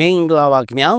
မင်္ဂလာပါခင်ဗျာ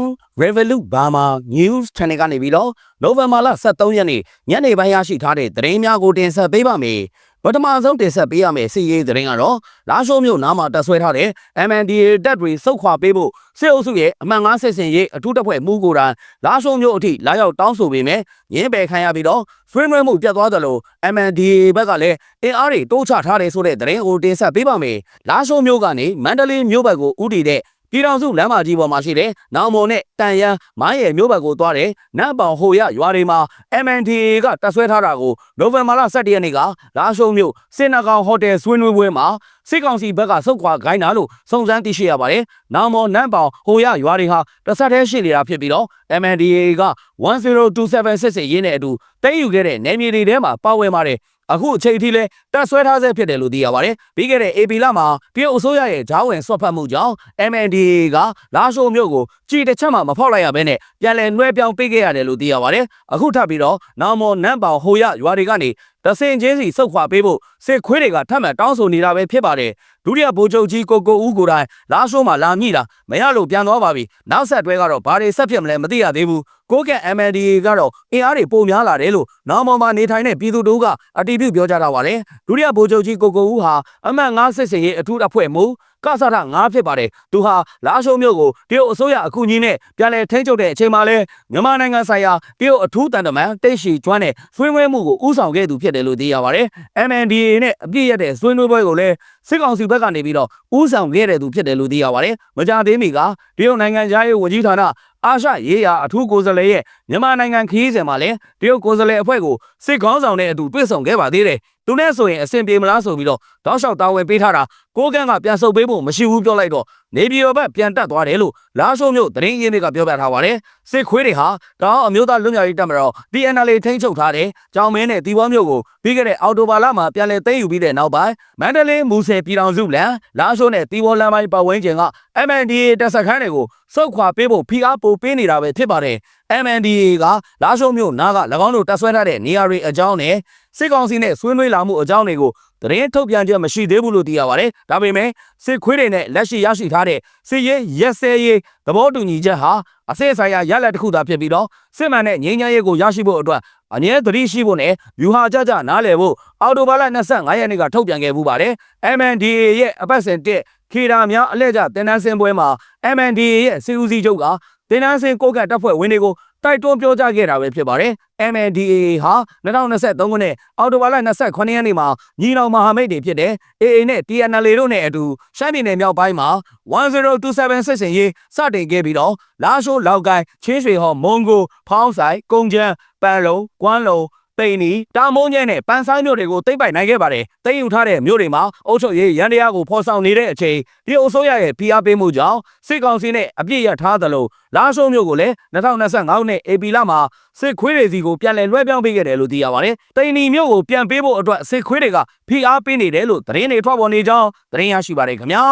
Revolut Burma News Channel ကနေပြီးတော့နိုဝင်ဘာလ23ရက်နေ့ညနေပိုင်းရရှိထားတဲ့သတင်းများကိုတင်ဆက်ပေးပါမယ်ပထမဆုံးတင်ဆက်ပေးရမယ့်စီးရေးသတင်းကတော့လာရှိုးမြို့နားမှာတက်ဆွဲထားတဲ့ MNDA တပ်တွေစုတ်ခွာပေးဖို့စစ်အုပ်စုရဲ့အမှန်ငါးစစ်စင်ရေးအထူးတပ်ဖွဲ့မှုကိုယ်တိုင်လာရှိုးမြို့အထိလာရောက်တောင်းဆိုပေမဲ့ရင်းပယ်ခံရပြီးတော့ဆွေးနွေးမှုပြတ်သွားသလို MNDA ဘက်ကလည်းအင်အားတွေတိုးချထားတယ်ဆိုတဲ့သတင်းကိုတင်ဆက်ပေးပါမယ်လာရှိုးမြို့ကနေမန္တလေးမြို့ဘက်ကိုဥတီတဲ့ ပြည်တော်စုလမ်းမကြီးပေါ်မှာရှိတဲ့နောင်မုံနဲ့တန်ရန်မိုင်းရယ်မြို့ဘက်ကိုသွားတဲ့နတ်ပေါင်ဟိုရရွာတွေမှာ MNDA ကတပ်ဆွဲထားတာကိုနိုဝင်ဘာလ17ရက်နေ့ကလာရှုံမြို့စင်နာကောင်ဟိုတယ်ဆွေးနွေးပွဲမှာစစ်ကောင်စီဘက်ကစုတ်ခွာခိုင်းတာလို့စုံစမ်းသိရှိရပါတယ်။နောင်မော်နတ်ပေါင်ဟိုရရွာတွေဟာတစ်ဆက်တည်းရှိနေတာဖြစ်ပြီးတော့ MNDA က1027စစ်စစ်ရင်းနဲ့အတူတင်းယူခဲ့တဲ့နယ်မြေတွေထဲမှာပါဝင်ပါတယ်။ အခုအချိန်အထိလဲတက်ဆွဲထားဆဲဖြစ်တယ်လို့သိရပါတယ်။ပြီးခဲ့တဲ့ AP လမှာပြည်အစိုးရရဲ့ဂျားဝင်ဆွတ်ဖတ်မှုကြောင့် MNDA ကလာရှိုးမြို့ကိုကြည်တစ်ချက်မှမဖောက်လိုက်ရဘဲနဲ့ပြန်လည်နှွှဲပြောင်းပေးခဲ့ရတယ်လို့သိရပါတယ်။အခုထပ်ပြီးတော့နောင်မော်နန်းပေါင်ဟိုရရွာတွေကနေ တဆင်ချင်းစီစုတ်ခွာပေးဖို့စစ်ခွေးတွေကထပ်မံတောင်းဆိုနေတာပဲဖြစ်ပါတယ်။ဒုတိယဗိုလ်ချုပ်ကြီးကိုကိုဦးကိုယ်တိုင်လာရှိုးမှာလာမြည်တာမရလို့ပြန်သွားပါပြီ။နောက်ဆက်တွဲကတော့ဘာတွေဆက်ဖြစ်မလဲမသိရသေးဘူး။ကိုကက် MNDA ကတော့အင်အားတွေပိုများလာတယ်လို့နောင်မော်မှာနေထိုင်တဲ့ပြည်သူတို့ကအတည်ပြုပြောကြတာပါတယ်။ဒုတိယဗိုလ်ချုပ်ကြီးကိုကိုဦးဟာအမှတ်9စစ်စင်ရေးအထူးအဖွဲ့မှု ကဆရ9ဖြစ်ပါတယ်သူဟာလာရှိုးမြို့ကိုတရုတ်အစိုးရအကူအညီနဲ့ပြန်လည်ထိန်းချုပ်တဲ့အချိန်မှာလဲမြန်မာနိုင်ငံဆိုင်ရာတရုတ်အထူးတန်တမန်တိတ်ရှိကျွမ်းတဲ့ဆွေးနွေးမှုကိုဥဆောင်ခဲ့သူဖြစ်တယ်လို့သိရပါတယ် MNDA နဲ့အပြည့်ရတဲ့ဆွေးနွေးပွဲကိုလည်းစစ်ကောင်စီဘက်ကနေပြီးတော့ဥဆောင်ခဲ့တဲ့သူဖြစ်တယ်လို့သိရပါတယ်မကြသေးမီကတရုတ်နိုင်ငံသားရေးဝန်ကြီးဌာနအာရှရေးရာအထူးကိုယ်စားလှယ်ရဲ့မြန်မာနိုင်ငံခရီးစဉ်မှာလည်းတရုတ်ကိုယ်စားလှယ်အဖွဲ့ကိုစစ်ကောင်းဆောင်နဲ့အတူတွေ့ဆုံခဲ့ပါသေးတယ်။ သူနဲ့ဆိုရင်အဆင်ပြေမလားဆိုပြီးတော့တောက်လျှောက်တာဝန်ပေးထားတာကိုကန်းကပြန်ဆုပ်ပေးဖို့မရှိဘူးပြောလိုက်တော့ နေပြည်တော်ဘက်ပြန်တက်သွားတယ်လို့လာရှိုးမြို့သတင်းရင်းတွေကပြောပြထားပါတယ်။စစ်ခွေးတွေဟာတောင်အမျိုးသားလွတ်မြောက်ရေးတပ်မတော် TNL ထိန်းချုပ်ထားတဲ့ကြောင်မင်းနဲ့တီဘောမြို့ကိုပြီးခဲ့တဲ့အော်တိုဘာလမှာပြန်လည်သိမ်းယူပြီးတဲ့နောက်ပိုင်းမန္တလေးမူဆယ်ပြည်တော်စုလန်လာရှိုးနဲ့တီဘောလမ်းပိုင်းပတ်ဝန်းကျင်က MNDA တပ်စခန်းတွေကိုစုတ်ခွာပေးဖို့ဖိအားပိုပေးနေတာပဲဖြစ်ပါတယ်။ MNDA ကလာရှိုးမြို့နားက၎င်းတို့တပ်ဆွဲထားတဲ့နေရာတွေအကြောင်းနဲ့စစ်ကောင်စီနဲ့ဆွေးနွေးလာမှုအကြောင်းတွေကို သတင်းထုတ်ပြန်ချက်မရှိသေးဘူးလို့သိရပါတယ်။ဒါပေမဲ့စစ်ခွေးတွေနဲ့လက်ရှိရရှိထားတဲ့စစ်ရေးရက်စဲရေးသဘောတူညီချက်ဟာအစစ်ဆိုင်ရာရလဒ်တစ်ခုသာဖြစ်ပြီးတော့စစ်မှန်တဲ့ငြိမ်းချမ်းရေးကိုရရှိဖို့အတွက်အငြင်းသတိရှိဖို့နဲ့ယူဟာကြကြနားလည်ဖို့အော်တိုဘာလ25ရက်နေ့ကထုတ်ပြန်ခဲ့မှုပါတယ်။ MNDA ရဲ့အပတ်စဉ်1ခေတာများအလဲကျတင်နန်းစင်ပွဲမှာ MNDA ရဲ့စီဦးစီးချုပ်ကတင်နန်းစင်ကိုကတ်တပ်ဖွဲ့ဝင်တွေကို တိုက်တွန်းပြောကြားခဲ့တာပဲဖြစ်ပါတယ်။ MNDAA ဟာ2023ခုနှစ်အောက်တိုဘာလ28ရက်နေ့မှာညီနောင်မဟာမိတ်တွေဖြစ်တဲ့ AA နဲ့ TNL တို့နဲ့အတူရှမ်းပြည်နယ်မြောက်ပိုင်းမှာ1027စစ်စင်ရေးစတင်ခဲ့ပြီးတော့လာရှိုးလောက်ကိုင်းချင်းရွှေဟော်မုံကိုဖောင်းဆိုင်ကုန်းချမ်းပန်လုံကွမ်းလုံ တိန်နီတာမုံညဲနဲ့ပန်းဆိုင်မြို့တွေကိုသိမ့်ပိုက်နိုင်ခဲ့ပါတယ်။သိမ့်ယူထားတဲ့မြို့တွေမှာအုပ်ချုပ်ရေးရန်တရားကိုဖော်ဆောင်နေတဲ့အချိန်ဒီအစိုးရရဲ့ဖိအားပေးမှုကြောင့်စစ်ကောင်စီနဲ့အပြစ်ရထားသလိုလာရှိုးမြို့ကိုလည်း2025ခုနှစ် AP လမှာစစ်ခွေးတွေစီကိုပြန်လည်လွှဲပြောင်းပေးခဲ့တယ်လို့သိရပါတယ်။တိန်နီမြို့ကိုပြန်ပေးဖို့အတွက်စစ်ခွေးတွေကဖိအားပေးနေတယ်လို့သတင်းတွေထွက်ပေါ်နေကြောင်းသတင်းရရှိပါတယ်ခင်ဗျာ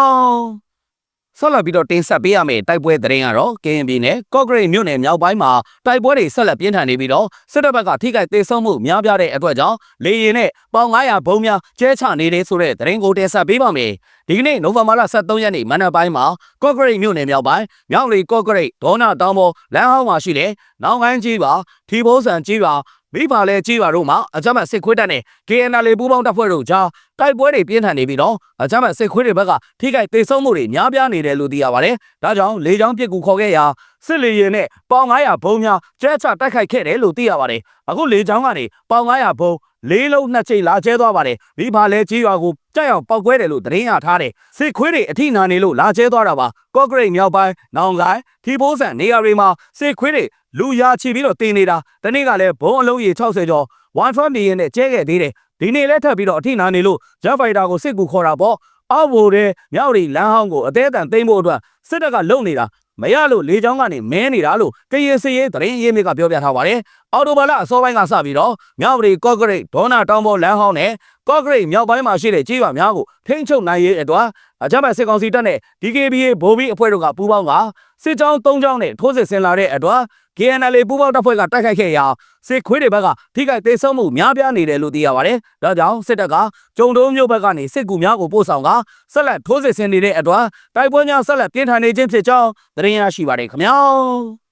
။ ဆက်လက်ပြီးတော့တင်ဆက်ပေးရမယ့်တိုက်ပွဲသတင်းကတော့ကရင်ပြည်နယ်ကော့ဂရိတ်မြို့နယ်မြောက်ပိုင်းမှာတိုက်ပွဲတွေဆက်လက်ပြင်းထန်နေပြီးတော့စစ်တပ်ဘက်ကထိခိုက်ဒေဆုံးမှုများပြားတဲ့အတွက်ကြောင့်လေရင်နဲ့ပေါင်900ဘုံများကျဲချနေတဲ့ဆိုတဲ့သတင်းကိုတင်ဆက်ပေးပါမယ်။ဒီကနေ့နိုဝင်ဘာလ23ရက်နေ့မနက်ပိုင်းမှာကော့ဂရိတ်မြို့နယ်မြောက်ပိုင်းမြောက်လီကော့ဂရိတ်ဒေါနာတောင်ပေါ်လမ်းဟောင်းမှာရှိတဲ့နောင်ကိုင်းကြီးပါထီဘိုးဆန်ကြီးပါ မိဖာလဲကြီးပါတို့မှာအကြမ်းဖက်စစ်ခွေးတပ်နဲ့ KNL ပူးပေါင်းတပ်ဖွဲ့တို့ကြားတိုက်ပွဲတွေပြင်းထန်နေပြီးတော့အကြမ်းဖက်စစ်ခွေးတွေဘက်ကထိခိုက်ဒေဆုံးမှုတွေများပြားနေတယ်လို့သိရပါတယ်။ဒါကြောင့်လေကြောင်းပစ်ကူခေါ်ခဲ့ရာစစ်လေယာဉ်နဲ့ပေါင်900ဘုံများကျဲချတိုက်ခိုက်ခဲ့တယ်လို့သိရပါတယ်။အခုလေကြောင်းကနေပေါင်900ဘုံ လေးလုံးနှစ်ချိန်လာကျဲသွားပါတယ်မိဖလဲကြီးရွာကိုကြောက်ရောက်ပောက်ကွဲတယ်လို့သတင်းရထားတယ်စစ်ခွေးတွေအထိနာနေလို့လာကျဲသွားတာပါကော့ဂရိတ်မြောက်ပိုင်းနောင်ကိုင်းထီပိုးဆန်နေရာတွေမှာစစ်ခွေးတွေလူရာချီပြီးတော့တင်နေတာတနေ့ကလည်းဘုံအလုံးကြီး60ကျော်1 from နေရင်နဲ့ကျဲခဲ့သေးတယ်ဒီနေ့လည်းထပ်ပြီးတော့အထိနာနေလို့ဂျက်ဖိုက်တာကိုစစ်ကူခေါ်တာပေါ့ အောက်ဘိုတဲ့မြောက်ရီလမ်းဟောင်းကိုအသေးအတန်သိမ်းဖို့အတွက်စစ်တပ်ကလုံနေတာမရလို့လေချောင်းကနေမဲနေတာလို့ကရင်စရေးသတင်းရေးမြစ်ကပြောပြထားပါတယ်။အော်တိုဘာလအစောပိုင်းကစပြီးတော့မြောက်ရီကော့ဂရိတ်ဒေါနာတောင်ပေါ်လမ်းဟောင်းနဲ့ကော့ဂရိတ်မြောက်ပိုင်းမှာရှိတဲ့ကြေးရွာများကိုထိန်းချုပ်နိုင်ရေးအတွက်အကြမ်းဖက်စစ်ကောင်စီတပ်နဲ့ DKBA ဗိုလ်ဘီအဖွဲ့တို့ကပူးပေါင်းကစစ်ကြောင်း၃ကြောင်းနဲ့ထိုးစစ်ဆင်လာတဲ့အတွက် KNL ပူးပေါင်းတပ်ဖွဲ့ကတိုက်ခိုက်ခဲ့ရာစစ်ခွေးတွေဘက်ကထိခိုက်ဒေဆုံးမှုများပြားနေတယ်လို့သိရပါတယ်။ဒါကြောင့်စစ်တပ်ကကြုံတုံးမျိုးဘက်ကနေစစ်ကူများကိုပို့ဆောင်ကဆက်လက်ထိုးစစ်ဆင်နေတဲ့အတွက်တိုက်ပွဲများဆက်လက်ပြင်းထန်နေခြင်းဖြစ်ကြောင်းသတင်းရရှိပါတယ်ခင်ဗျာ။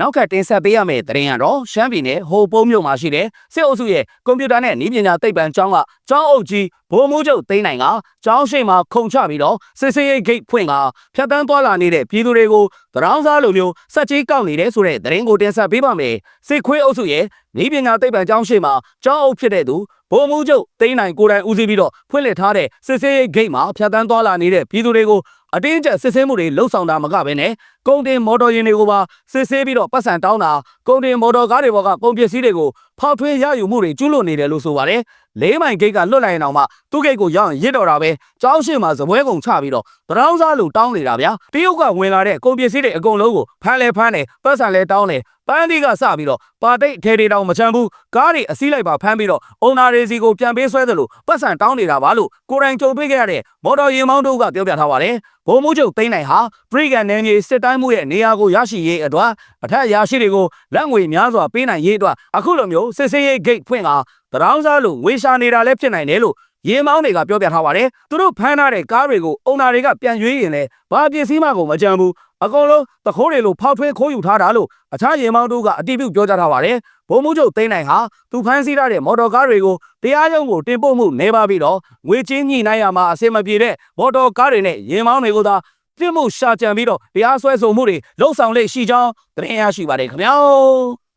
နောက်ကတင်ဆက်ပေးရမယ့်သတင်းကတော့ရှမ်းပြည်နယ်ဟိုပုံးမြို့မှာရှိတဲ့စစ်အုပ်စုရဲ့ကွန်ပျူတာနဲ့နည်းပညာသိပ္ပံကျောင်းကကျောင်းအုပ်ကြီးဘိုးမိုးချုပ်သိန်းနိုင်ကကျောင်းရှိမှာခုံချပြီးတော့စစ်စေးရိတ်ဂိတ်ဖွင့်ကဖြတ်တန်းသွားလာနေတဲ့ပြည်သူတွေကိုတရောင်းစားလိုမျိုးစက်ကြီးကောက်နေတဲ့ဆိုတဲ့သတင်းကိုတင်ဆက်ပေးပါမယ်စစ်ခွေးအုပ်စုရဲ့နည်းပညာသိပ္ပံကျောင်းရှိမှာကျောင်းအုပ်ဖြစ်တဲ့သူဘိုးမိုးချုပ်သိန်းနိုင်ကိုယ်တိုင်ဦးစီးပြီးတော့ဖွင့်လှစ်ထားတဲ့စစ်စေးရိတ်ဂိတ်မှာဖြတ်တန်းသွားလာနေတဲ့ပြည်သူတွေကို အတင်းကျပ်စစ်ဆေးမှုတွေလှုပ်ဆောင်တာမကဘဲနဲ့ကုန်တင်မော်တော်ယာဉ်တွေကိုပါစစ်ဆေးပြီးတော့ပတ်စံတောင်းတာကုန်တင်မော်တော်ကားတွေပေါ်ကကုန်ပစ္စည်းတွေကို ဖောက်ထွင်းရယူမှုတွေကျူးလွန်နေတယ်လို့ဆိုပါတယ်လေးမိုင်ဂိတ်ကလွတ်လိုက်ရင်တော့မှသူ့ဂိတ်ကိုရောက်ရင်ရစ်တော်တာပဲကျောင်းရှိမှာဇပွဲကုံချပြီးတော့တရောင်းစားလို့တောင်းနေတာဗျာတရုတ်ကဝင်လာတဲ့ကုန်ပစ္စည်းတွေအကုန်လုံးကိုဖမ်းလဲဖမ်းတယ်ပတ်စံလဲတောင်းတယ်ပန်းဒီကစပြီးတော့ပါတိတ်ထဲတွေတောင်မချမ်းဘူးကားတွေအစည်းလိုက်ပါဖမ်းပြီးတော့အုံနာတွေစီကိုပြန်ပေးဆွဲသလိုပတ်စံတောင်းနေတာပါလို့ကိုရိုင်းကြုံတွေ့ခဲ့ရတဲ့မော်တော်ယာဉ်မောင်းတို့ကပြောပြထားပါတယ်ဘုံမိုးချုပ်သိန်းနိုင်ဟာပရိကန်နယ်မြေစစ်တိုင်းမှုရဲ့နေရာကိုရရှိရေးအတွက်အထက်အရာရှိတွေကိုလက်ငွေများစွာပေးနိုင်ရေးအတွက်အခုလိုမျိုးစစ်စေးရေးဂိတ်ဖွင့်ကတရောင်းစားလို့ငွေရှာနေတာလည်းဖြစ်နိုင်တယ်လို့ရေမောင်းတွေကပြောပြထားပါတယ်သူတို့ဖမ်းထားတဲ့ကားတွေကိုအုံနာတွေကပြန်ရွေးရင်လည်းဘာပစ္စည်းမှကိုမကြမ်းဘူးအကုန်လုံးတခိုးတွေလိုဖောက်ထွင်းခိုးယူထားတာလို့အခြားရေမောင်းတို့ကအတိပြုပြောကြားထားပါတယ်ဘုံမှုချုပ်သိန်းနိုင်ဟာသူဖမ်းဆီးထားတဲ့မော်တော်ကားတွေကိုတရားရုံးကိုတင်ပို့မှုနေပါပြီးတော့ငွေချင်းညှိနှိုင်းရမှာအဆင်မပြေတဲ့မော်တော်ကားတွေနဲ့ရေမောင်းတွေကိုသာပြစ်မှုရှာကြံပြီးတော့တရားစွဲဆိုမှုတွေလှုပ်ဆောင်လေရှိကြောင်းသတင်းရရှိပါတယ်ခင်ဗျာ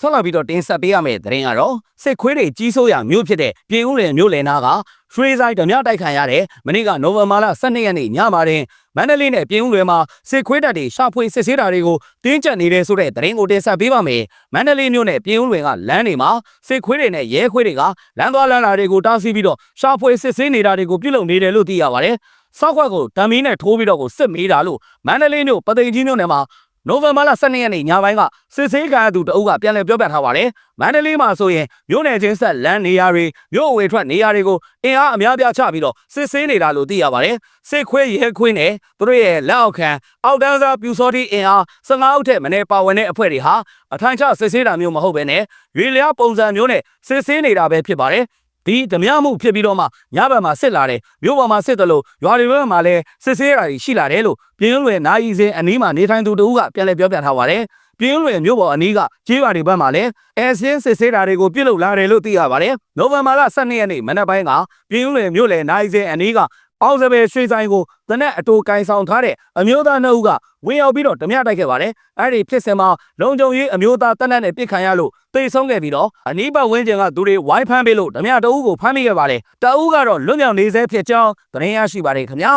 ဆက်လာပြီးတော့တင်ဆက်ပေးရမယ့်သတင်းကတော့စစ်ခွေးတွေကြီးစိုးရမြို့ဖြစ်တဲ့ပြည်ဦးလယ်မြို့လယ်နာကရွှေဆိုင်ဓမြတိုက်ခံရတဲ့မနေ့ကနိုဝင်ဘာလ12ရက်နေ့ညမှာတင်မန္တလေးနဲ့ပြည်ဦးလွယ်မှာစစ်ခွေးတပ်တွေရှာဖွေစစ်ဆေးတာတွေကိုတင်းကျပ်နေတဲ့ဆိုတဲ့သတင်းကိုတင်ဆက်ပေးပါမယ်။မန္တလေးမြို့နဲ့ပြည်ဦးလွယ်ကလမ်းတွေမှာစစ်ခွေးတွေနဲ့ရဲခွေးတွေကလမ်းသွားလမ်းလာတွေကိုတားဆီးပြီးတော့ရှာဖွေစစ်ဆေးနေတာတွေကိုပြုလုပ်နေတယ်လို့သိရပါတယ်။စောက်ခွက်ကိုဓာမီနဲ့ထိုးပြီးတော့ကိုစစ်မေးတာလို့မန္တလေးမြို့ပသိမ်ကြီးမြို့နယ်မှာ နိုဝင်ဘာလ12ရက်နေ့ညပိုင်းကစစ်ဆေးခံရသူတအုပ်ကပြန်လည်ပြောပြထားပါတယ်။မန္တလေးမှာဆိုရင်မြို့နယ်ချင်းဆက်လမ်းနေရာတွေမြို့အဝေထွက်နေရာတွေကိုအင်အားအများပြားချပြီးတော့စစ်ဆေးနေတာလို့သိရပါတယ်။စစ်ခွေးရဲခွေးနဲ့သူတို့ရဲ့လက်အောက်ခံအောက်တန်းစားပြူစောတိအင်အား15အုပ်ထက်မနည်းပါဝင်တဲ့အဖွဲ့တွေဟာအထိုင်ချစစ်ဆေးတာမျိုးမဟုတ်ဘဲနဲ့ရွေလျားပုံစံမျိုးနဲ့စစ်ဆေးနေတာပဲဖြစ်ပါတယ်။ ဒီဓမြမှုဖြစ်ပြီးတော့မှညဘက်မှာစစ်လာတယ်မြို့ပေါ်မှာစစ်တယ်လို့ရွာတွေဘက်မှာလည်းစစ်ဆေးတာတွေရှိလာတယ်လို့ပြင်းလွယ်နာယီစင်အနီးမှာနေထိုင်သူတို့ကပြန်လည်ပြောပြထားပါတယ်ပြင်းလွယ်မြို့ပေါ်အနီးကကျေးရွာတွေဘက်မှာလည်းအဲစင်းစစ်ဆေးတာတွေကိုပြုလုပ်လာတယ်လို့သိရပါတယ်နိုဝင်ဘာလ12ရက်နေ့မနက်ပိုင်းကပြင်းလွယ်မြို့လေနာယီစင်အနီးက အောင်စပယ်ရွှေဆိုင်ကိုတနက်အတူကန်ဆောင်ထားတဲ့အမျိုးသားနှုတ်ကဝင်ရောက်ပြီးတော့ဓမြတိုက်ခဲ့ပါတယ်။အဲ့ဒီဖြစ်စဉ်မှာလုံခြုံရေးအမျိုးသားတနက်နဲ့ပြစ်ခံရလို့တိတ်ဆုံးခဲ့ပြီးတော့အနီးပတ်ဝန်းကျင်ကသူတွေဝိုင်းဖမ်းပေးလို့ဓမြတအုပ်ကိုဖမ်းမိခဲ့ပါတယ်။တအုပ်ကတော့လွတ်မြောက်နေဆဲဖြစ်ကြောင်းသတင်းရရှိပါတယ်ခင်ဗျာ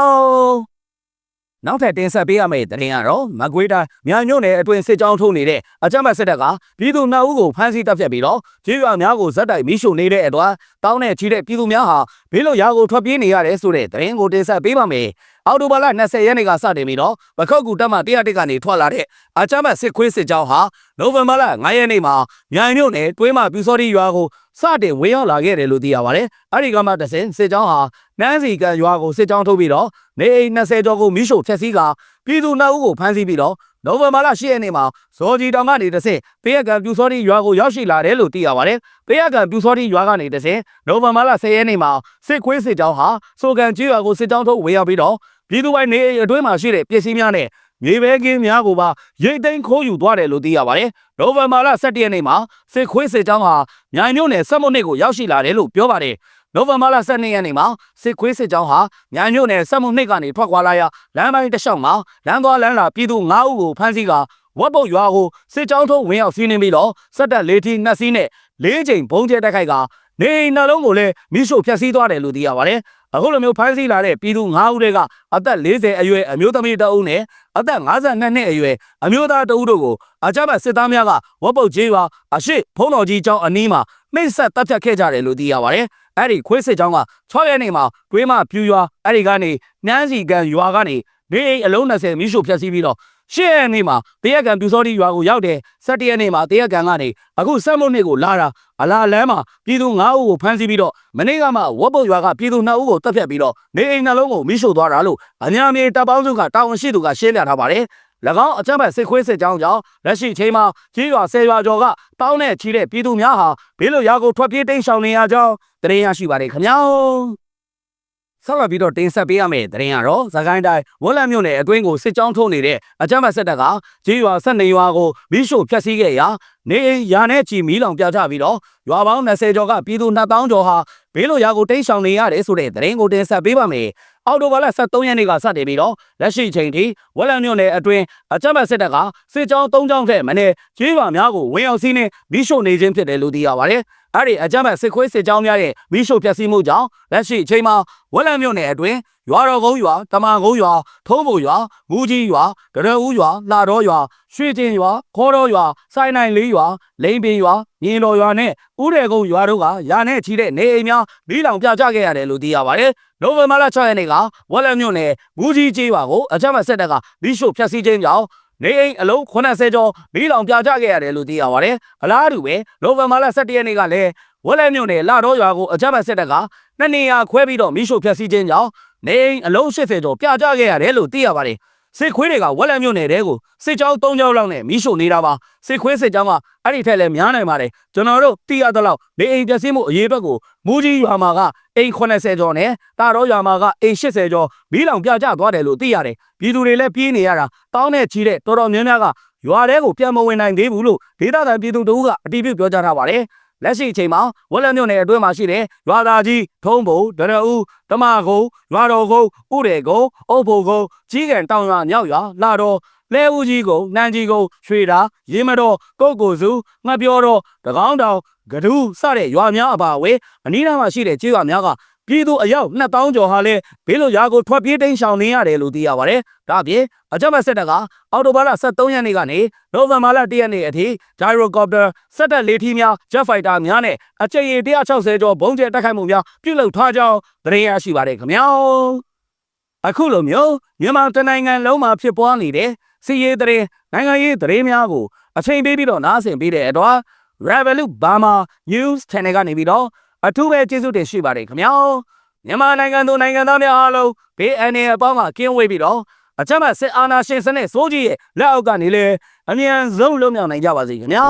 ။ နောက်ထပ်တင်ဆက်ပေးရမယ့်သတင်းကတော့မကွေးတိုင်းမြန်ညွန့်နယ်အတွင်းစစ်ကြောင်းထိုးနေတဲ့အကြမ်းဖက်စစ်တပ်ကပြည်သူနှစ်ဦးကိုဖမ်းဆီးတပ်ဖြတ်ပြီးတော့ကြေးရွာများကိုဇက်တိုက်မိရှုနေတဲ့အတွက်တောင်းနဲ့ချီတဲ့ပြည်သူများဟာဘေးလွတ်ရာကိုထွက်ပြေးနေရတယ်ဆိုတဲ့သတင်းကိုတင်ဆက်ပေးပါမယ်။အော်တိုဘာလ20ရက်နေ့ကစတင်ပြီးတော့ပခောက်ကူတပ်မှ101ကနေထွက်လာတဲ့အကြမ်းဖက်စစ်ခွေးစစ်ကြောင်းဟာနိုဝင်ဘာလ9ရက်နေ့မှာမြိုင်မြို့နယ်တွင်းမှပြူစောတိရွာကို စတင်ဝင်ရောက်လာခဲ့တယ်လို့သိရပါတယ်။အဲဒီကမှတဆင်စစ်ကြောင်းဟာနန်းစီကန်ရွာကိုစစ်ကြောင်းထုတ်ပြီးတော့နေအိမ်20ကျော်ကိုမိရှို့ဖျက်ဆီးကပြည်သူနှစ်ဦးကိုဖမ်းဆီးပြီးတော့နိုဝင်ဘာလ10ရက်နေ့မှာဇော်ကြီးတောင်ကနေတဆင်ပေးရကံပြူစောတိရွာကိုရောက်ရှိလာတယ်လို့သိရပါတယ်။ပေးရကံပြူစောတိရွာကနေတဆင်နိုဝင်ဘာလ10ရက်နေ့မှာစစ်ခွေးစစ်ကြောင်းဟာစိုးကန်ကြီးရွာကိုစစ်ကြောင်းထုတ်ဝင်ရောက်ပြီးတော့ပြည်သူပိုင်းနေအိမ်အတွင်းမှာရှိတဲ့ပစ္စည်းများနဲ့ မြေပဲကင်းများကိုပါရိတ်သိမ်းခိုးယူသွားတယ်လို့သိရပါတယ်။နိုဝင်ဘာလ17ရက်နေ့မှာစစ်ခွေးစစ်ကြောင်းဟာမြိုင်မြို့နယ်စက်မုတ်နှစ်ကိုရောက်ရှိလာတယ်လို့ပြောပါတယ်။နိုဝင်ဘာလ12ရက်နေ့မှာစစ်ခွေးစစ်ကြောင်းဟာမြိုင်မြို့နယ်စက်မုတ်နှစ်ကနေထွက်ခွာလာရာလမ်းပိုင်းတစ်လျှောက်မှာလမ်းသွားလမ်းလာပြည်သူ9ဦးကိုဖမ်းဆီးကာဝတ်ပုတ်ရွာကိုစစ်ကြောင်းထုံးဝင်ရောက်စီးနင်းပြီးတော့စက်တက်လေးထီနှစ်စီးနဲ့လေးချိန်ဘုံကျဲတက်ခိုက်က နေအိမ်နှလုံးကိုလည်းမိရှို့ဖျက်ဆီးသွားတယ်လို့သိရပါတယ်။အခုလိုမျိုးဖမ်းဆီးလာတဲ့ပြည်သူ9ဦးတွေကအသက်40အရွယ်အမျိုးသမီးတအုပ်နဲ့အသက်52နှစ်အရွယ်အမျိုးသားတအုပ်တို့ကိုအကြမ်းဖက်စစ်သားများကဝတ်ပုတ်ကြီးရွာအရှိဖုံးတော်ကြီးကျောင်းအနီးမှာနှိမ့်ဆက်တပ်ဖြတ်ခဲ့ကြတယ်လို့သိရပါတယ်။အဲ့ဒီခွေးစစ်ကျောင်းက6ရက်နေ့မှာတွေးမပြူရွာအဲ့ဒီကနေနှမ်းစီကန်ရွာကနေနေအိမ်အလုံး20မိရှို့ဖျက်ဆီးပြီးတော့ ရှစ်ရက်နေ့မှာတရက်ကန်ပြူစောတိရွာကိုရောက်တယ်၁၇ရက်နေ့မှာတရက်ကန်ကနေအခုစက်မုတ်နေ့ကိုလာတာအလားလမ်းမှာပြည်သူ9ဦးကိုဖမ်းဆီးပြီးတော့မနေ့ကမှဝက်ပုတ်ရွာကပြည်သူ2ဦးကိုတပ်ဖြတ်ပြီးတော့နေအိမ်နှလုံးကိုမိရှို့သွားတာလို့အညာမြေတပ်ပေါင်းစုကတာဝန်ရှိသူကရှင်းပြထားပါတယ်၎င်းအကြမ်းဖက်စစ်ခွေးစစ်ကြောင်းကြောင့်လက်ရှိချိန်မှာကြီးရွာဆယ်ရွာကျော်ကတောင်းနဲ့ချီတဲ့ပြည်သူများဟာဘေးလွတ်ရာကိုထွက်ပြေးတိမ်းရှောင်နေရကြောင်းသတင်းရရှိပါတယ်ခင်ဗျာ ဆက်လက်ပြီးတော့တင်ဆက်ပေးရမယ့်သတင်းကတော့သခိုင်းတိုင်းဝက်လက်မြို့နယ်အတွင်းကိုစစ်ကြောင်းထိုးနေတဲ့အကြမ်းဖက်စစ်တပ်ကကြီးရွာဆက်နေရွာကိုမိရှို့ဖျက်ဆီးခဲ့ရာနေအိမ်ရာနဲ့ချီမီးလောင်ပြကြပြီးတော့ရွာပေါင်း20ကျော်ကပြည်သူ2000ကျော်ဟာဘေးလွတ်ရာကိုတိမ်းရှောင်နေရတယ်ဆိုတဲ့သတင်းကိုတင်ဆက်ပေးပါမယ်။အော်တိုဘာလ23ရက်နေ့ကစတင်ပြီးတော့လက်ရှိချိန်ထိဝက်လက်မြို့နယ်အတွင်းအကြမ်းဖက်စစ်တပ်ကစစ်ကြောင်း3ကြောင်းထက်မနည်းကြီးရွာများကိုဝင်ရောက်စီးနှင်းမိရှို့နေခြင်းဖြစ်တယ်လို့သိရပါတယ်။ အဲ့ဒီအကြမ်းဖက်စစ်ခွေးစစ်ကြောင်းများရဲ့မိရှို့ဖျက်ဆီးမှုကြောင့်လက်ရှိချိန်မှာဝက်လက်မြို့နယ်အတွင်းရွာတော်ကုန်းရွာတမန်ကုန်းရွာထုံးဖို့ရွာမူကြီးရွာကရဦးရွာလာတော်ရွာရွှေကျင်ရွာခေါ်တော်ရွာစိုင်းနိုင်လေးရွာလိန်ပင်ရွာမြင်းတော်ရွာနဲ့ဥရေကုန်းရွာတို့ကရာနဲ့ချီတဲ့နေအိမ်များမီးလောင်ပြကြခဲ့ရတယ်လို့သိရပါတယ်။နိုဝင်ဘာလ6ရက်နေ့ကဝက်လက်မြို့နယ်မူကြီးကျေးရွာကိုအကြမ်းဖက်စစ်တပ်ကမီးရှို့ဖျက်ဆီးခြင်းကြောင့် နေအိမ်အလုံး80ကျော်မီးလောင်ပြကြခဲ့ရတယ်လို့သိရပါတယ်။အလားတူပဲနိုဝင်ဘာလ17ရက်နေ့ကလည်းဝက်လက်မြို့နယ်လာတော်ရွာကိုအကြမ်းဖက်စစ်တပ်ကနှစ်နေရာခွဲပြီးတော့မီးရှို့ဖျက်ဆီးခြင်းကြောင့်နေအိမ်အလုံး80ကျော်ပြကြခဲ့ရတယ်လို့သိရပါတယ်။စစ်ခွေးတွေကဝက်လက်မြို့နယ်တဲကိုစစ်ကြောင်း၃ကြောင်းလောက်နဲ့မီးရှို့နေတာပါစစ်ခွေးစစ်ကြောင်းကအဲ့ဒီထက်လည်းများနိုင်ပါတယ်ကျွန်တော်တို့သိရသလောက်နေအိမ်ပျက်စီးမှုအရေးအတွက်ကိုမူကြီးရွာမှာက အိမ်80ကျော်နဲ့တာတော်ရွာမှာကအိမ်80ကျော်မီးလောင်ပြကြသွားတယ်လို့သိရတယ်ပြည်သူတွေလည်းပြေးနေရတာတောင်းနဲ့ချီတဲ့တော်တော်များများကရွာတဲကိုပြန်မဝင်နိုင်သေးဘူးလို့ဒေသခံပြည်သူတို့ကအတည်ပြုပြောကြားထားပါတယ်လက်ရှိအချိန်မှာဝက်လက်မြို့နယ်အတွင်းမှာရှိတဲ့ရွာသားကြီးထုံးဘုံဒရဦးတမကုန်းရွာတော်ကုန်းဥရေကုန်းအုပ်ဖို့ကုန်းကြီးကန်တောင်ရွာမြောက်ရွာလာတော် လဲဦးကြီးကုန်းနန်းကြီးကုန်းရွှေတာရေမတော်ကုတ်ကိုစုငှက်ပြောတော်တကောင်းတောင်ကဒူးစတဲ့ရွာများအပါအဝင်အနီးနားမှာရှိတဲ့ကျေးရွာများကပြည်သူအယောက်2000ကျော်ဟာလည်းဘေးလွတ်ရာကိုထွက်ပြေးတိမ်းရှောင်နေရတယ်လို့သိရပါတယ်။ဒါအပြင်အကြမ်းဖက်စစ်တပ်ကအော်တိုဘာလ23ရက်နေ့ကနေနိုဝင်ဘာလ1ရက်နေ့အထိ Gyrocopter စက်တပ်လေးထီးများ Jet Fighter များနဲ့အကြိမ်ရေ160ကျော်ဘုံကျဲတိုက်ခိုက်မှုများပြုလုပ်ထားကြောင်းသတင်းရရှိပါတယ်ခင်ဗျာ။အခုလိုမျိုးမြန်မာတနိုင်ငံလုံးမှာဖြစ်ပွားနေတဲ့ စီးရေးသတင်းနိုင်ငံရေးသတင်းများကိုအချိန်ပေးပြီးတော့နားဆင်ပေးတဲ့အတွက် Revolut Burma News Channel ကနေပြီးတော့အထူးပဲကျေးဇူးတင်ရှိပါတယ်ခင်ဗျာမြန်မာနိုင်ငံသူနိုင်ငံသားများအားလုံးဘေးအန္တရာယ်အပေါင်းကကင်းဝေးပြီးတော့အကြမ်းဖက်စစ်အာဏာရှင်စနစ်စိုးကြီးရဲ့လက်အောက်ကနေလေအမြန်ဆုံးလွတ်မြောက်နိုင်ကြပါစေခင်ဗျာ